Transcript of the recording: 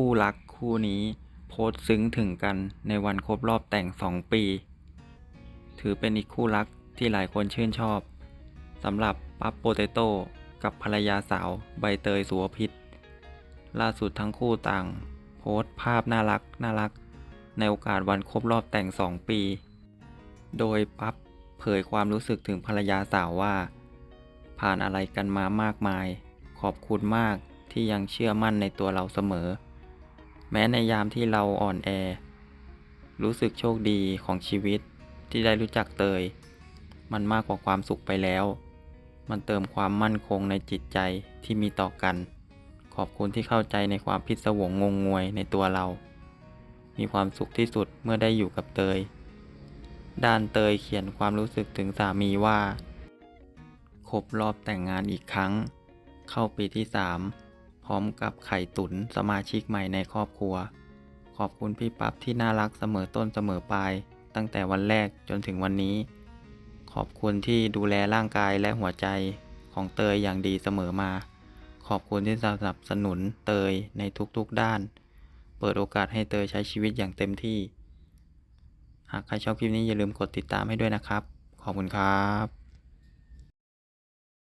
คู่รักคู่นี้โพสซึ้งถึงกันในวันครบรอบแต่ง 2 ปี ถือเป็นอีกคู่รักที่หลายคนชื่นชอบสำหรับปั๊บโปเตโต้กับภรรยาสาวใบเตยสุวพิษ ล่าสุดทั้งคู่ต่าง โพสภาพน่ารักน่ารัก ในโอกาสวันครบรอบแต่ง 2 ปี โดยปั๊บเผยความรู้สึกถึงภรรยาสาวว่า ผ่านอะไรกันมามากมาย ขอบคุณมากที่ยังเชื่อมั่นในตัวเราเสมอ แม้ในยามที่เราอ่อนแอ รู้สึกโชคดีของชีวิตที่ได้รู้จักเตย มันมากกว่าความสุขไปแล้ว มันเติมความมั่นคงในจิตใจที่มีต่อกัน ขอบคุณที่เข้าใจในความพิศวงงงงวยในตัวเรา มีความสุขที่สุดเมื่อได้อยู่กับเตย ด้านเตยเขียนความรู้สึกถึงสามีว่า ครบรอบแต่งงานอีกครั้ง เข้าปีที่3 พร้อมกับไข่ตุนสมาชิกใหม่ในครอบครัว ขอบคุณพี่ปั๊บที่น่ารักเสมอต้นเสมอปลาย ตั้งแต่วันแรกจนถึงวันนี้ ขอบคุณที่ดูแลร่างกายและหัวใจของเตยอย่างดีเสมอมา ขอบคุณที่สนับสนุนเตยในทุกๆด้าน เปิดโอกาสให้เตยใช้ชีวิตอย่างเต็มที่ หากใครชอบคลิปนี้อย่าลืมกดติดตามให้ด้วยนะครับ ขอบคุณครับ